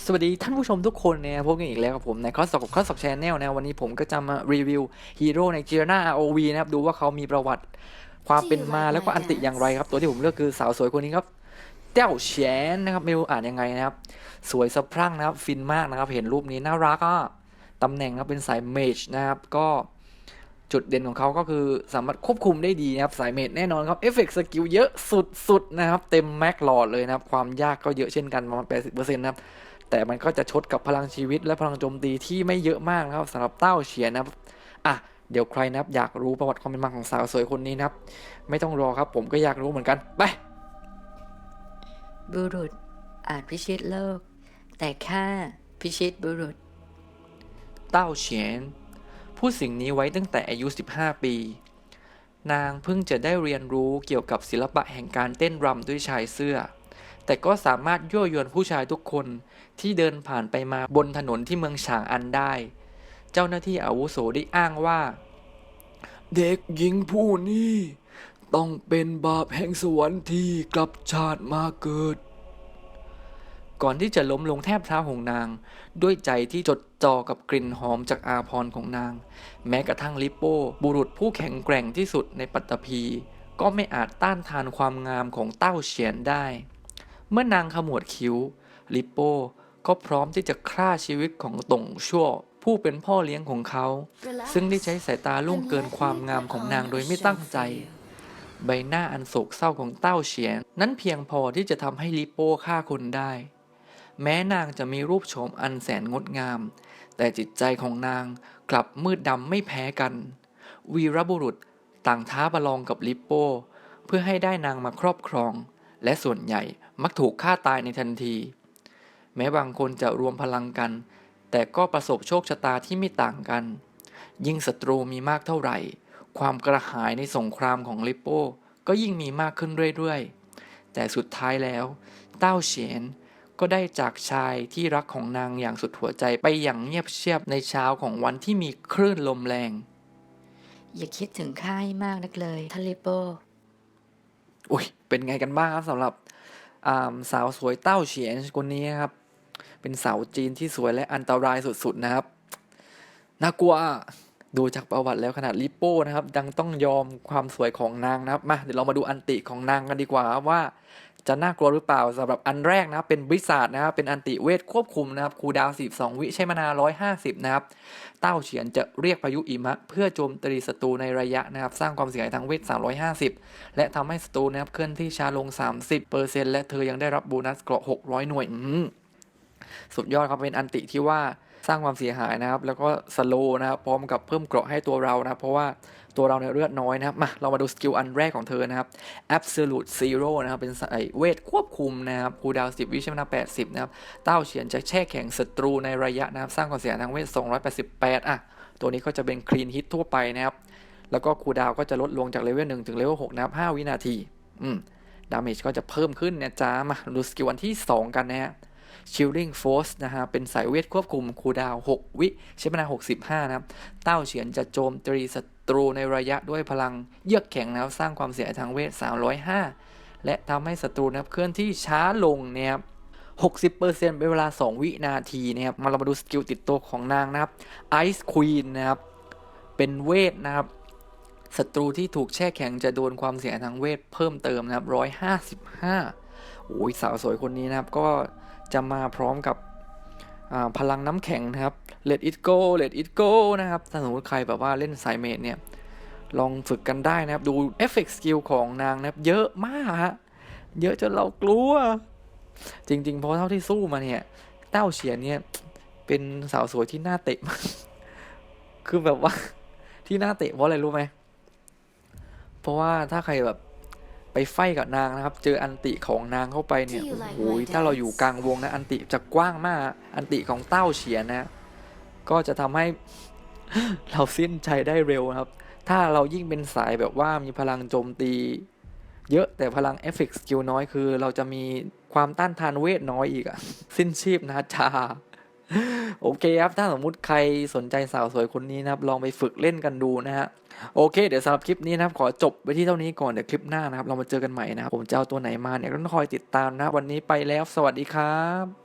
สวัสดีท่านผู้ชมทุกคนนะครับพบกันอีกแล้วกับผมในคอสกับคอสกับชแนลนะวันนี้ผมก็จะมารีวิวฮีโร่ใน g ี r นา ROV นะครับดูว่าเขามีประวัติความเป็นมาแล้วก็อันติอย่างไรครับ ตัวที่ผมเลือกคือสาวสวยคนนี้ครับเต้าเฉียนนะครับไม่รู้อ่านยังไงนะครับ สวยสะพรั่งนะครับ ฟินมากนะครับ เห็นรูปนี้น่ารักอะตำแหน่งครับเป็นสายเมจนะครับก็จุดเด่นของเขาก็คือสามารถควบคุมได้ดีนะครับ สายเมจแน่นอนครับเอฟเฟกต์สกิลเยอะสุดๆนะครับ เต็มแม็กหลอดเลยนะครับ ความยากก็เยอะเช่นกันประมาณ 80%นะครับ แต่มันก็จะชดกับพลังชีวิตและพลังโจมตีที่ไม่เยอะมากนะครับสำหรับเต้าเฉียนนะครับอะเดี๋ยวใครนะครับอยากรู้ประวัติความเป็นมาของสาวสวยคนนี้นะครับ ไม่ต้องรอครับผมก็อยากรู้เหมือนกันไปบุรุษอาจพิชิตโลก แต่ข้าพิชิตบุรุษ เต้าเฉียน พูดสิ่งนี้ไว้ตั้งแต่อายุ 15 ปี นางเพิ่งจะได้เรียนรู้เกี่ยวกับศิลปะแห่งการเต้นรำด้วยชายเสื้อ แต่ก็สามารถยั่วยวนผู้ชายทุกคนที่เดินผ่านไปมาบนถนนที่เมืองฉางอันได้ เจ้าหน้าที่อาวุโสได้อ้างว่า เด็กหญิงผู้นี้ ต้องเป็นบาปแห่งสวรรค์ที่กลับชาติมาเกิด ก่อนที่จะล้มลงแทบเท้าของนาง ด้วยใจที่จดจ่อกับกลิ่นหอมจากอาพรของนาง แม้กระทั่งลิปโป้บุรุษผู้แข็งแกร่งที่สุดในปัตตภีก็ไม่อาจต้านทานความงามของเต้าเฉียนได้ เมื่อนางขมวดคิ้ว ลิปโป้ก็พร้อมที่จะฆ่าชีวิตของตงชั่ว ผู้เป็นพ่อเลี้ยงของเขา ซึ่งได้ใช้สายตาล่วงเกินความงามของนางโดยไม่ตั้งใจ ใบหน้าอันโศกเศร้าของเต้าเฉียน นั้นเพียงพอที่จะทำให้ลิปโป้ฆ่าคนได้ แม้นางจะมีรูปโฉมอันแสนงดงาม แต่จิตใจของนางกลับมืดดำไม่แพ้กัน วีรบุรุษต่างท้าประลองกับลิปโป้ เพื่อให้ได้นางมาครอบครอง และส่วนใหญ่มักถูกฆ่าตายในทันที แม้บางคนจะรวมพลังกัน แต่ก็ประสบโชคชะตาที่ไม่ต่างกัน ยิ่งศัตรูมีมากเท่าไหร่ ความกระหายในสงครามของลิปโป้ก็ยิ่งมีมากขึ้นเรื่อยๆ แต่สุดท้ายแล้ว เต้าเฉียนก็ได้จากชายที่รักของนางอย่างสุดหัวใจไปอย่างเงียบเชียบในเช้าของวันที่มีคลื่นลมแรง อย่าคิดถึงข้าให้มากนักเลยทาริโป อุ้ยเป็นไงกันบ้างครับสำหรับาสาวสวยเต้าเฉียนคนนี้ครับ เป็นสาวจีนที่สวยและอันตรายสุดๆนะครับ น่ากลัวดูจากประวัติแล้วขนาดลิปโป้นะครับยังต้องยอมความสวยของนางนะครับมาเดี๋ยวเรามาดูอันติของนางกันดีกว่าว่า จะน่ากลัวหรือเปล่าสำหรับอันแรกนะครับเป็นบริษัทนะครับเป็นอันติเวทควบคุมนะครับคูดาวน์12วิใช้มานา 150 นะครับ เต้าเฉียนจะเรียกพายุอิมะ เพื่อโจมตีศัตรูในระยะนะครับสร้างความเสียหายทางเวท 350 และทำให้ศัตรูนะครับเคลื่อนที่ช้าลง 30%และเธอยังได้รับโบนัสเกราะ 600 หน่วยสุดยอดครับเป็นอันติที่ว่าสร้างความเสียหายนะครับ แล้วก็สโลนะครับพร้อมกับเพิ่มเกราะให้ตัวเรานะครับเพราะว่า ตัวเราเนี่ยเลือดน้อยนะครับมาเรามาดูสกิลอันแรกของเธอนะครับ absolute zero นะครับเป็นสายเวทควบคุมนะครับคูดาวน์10วิใช้เวลา80นะครับเต้าเฉียนจะแช่แข็งศัตรูในระยะนะครับสร้างความเสียหายทางเวท288อะตัวนี้ก็จะเป็นคลีนฮิตทั่วไปนะครับแล้วก็คูดาวก็จะลดลงจากเลเวล1ถึงเลเวล6นะครับ5วินาทีอืมดาเมจก็จะเพิ่มขึ้นนะจ๊ะมาดูสกิลวันที่2กันนะฮะ Chilling Force นะฮะ เป็นสายเวทควบคุมคูดาว 6 วิใช้เวลา65 นะครับ เต้าเฉียนจะโจมตีศัตรูในระยะด้วยพลังเยือกแข็งนะครับ สร้างความเสียหายทางเวท 305 และทำให้ศัตรูนะครับเคลื่อนที่ช้าลงนะครับ60%เป็นเวลา 2 วินาทีนะครับ มาเรามาดูสกิลติดตัวของนางนะครับ Ice Queen นะครับ เป็นเวทนะครับศัตรูที่ถูกแช่แข็งจะโดนความเสียหายทางเวทเพิ่มเติมนะครับ155 โอ้ยสาวสวยคนนี้นะครับ ก็จะมาพร้อมกับพลังน้ำแข็งนะครับ Let it go Let it go นะครับถ้าสมมติใครแบบว่าเล่นสายเมดเนี่ย ลองฝึกกันได้นะครับ ดูเอฟเฟกต์สกิลของนางนะครับ เยอะมากฮะ เยอะจนเรากลัว จริงๆ เพราะเท่าที่สู้มาเนี่ย เต้าเฉียนเนี่ย เป็นสาวสวยที่น่าเตะมากคือแบบว่าที่น่าเตะเพราะอะไรรู้ไหม เพราะว่าถ้าใครแบบ ไปไฟกับนางนะครับ เจออันติของนางเข้าไปเนี่ย Do you like โอ้ย my ถ้าเราอยู่กลางวงนะ อันติจะกว้างมาก อันติของเต้าเฉียนนะ ก็จะทำให้เราสิ้นใจได้เร็วนะครับ ถ้าเรายิ่งเป็นสายแบบว่ามีพลังโจมตี เยอะแต่พลังเอฟเฟกต์สกิลน้อยคือ เราจะมีความต้านทานเวทน้อยอีกอะสิ้นชีพนะจา โอเคครับ ถ้าสมมุติใครสนใจสาวสวยคนนี้นะครับ ลองไปฝึกเล่นกันดูนะฮะ โอเค เดี๋ยวสำหรับคลิปนี้นะครับ ขอจบไว้ที่เท่านี้ก่อน เดี๋ยวคลิปหน้านะครับ เรามาเจอกันใหม่นะครับ ผมจะเอาตัวไหนมาเนี่ยก็ต้องคอยติดตามนะ วันนี้ไปแล้ว สวัสดีครับ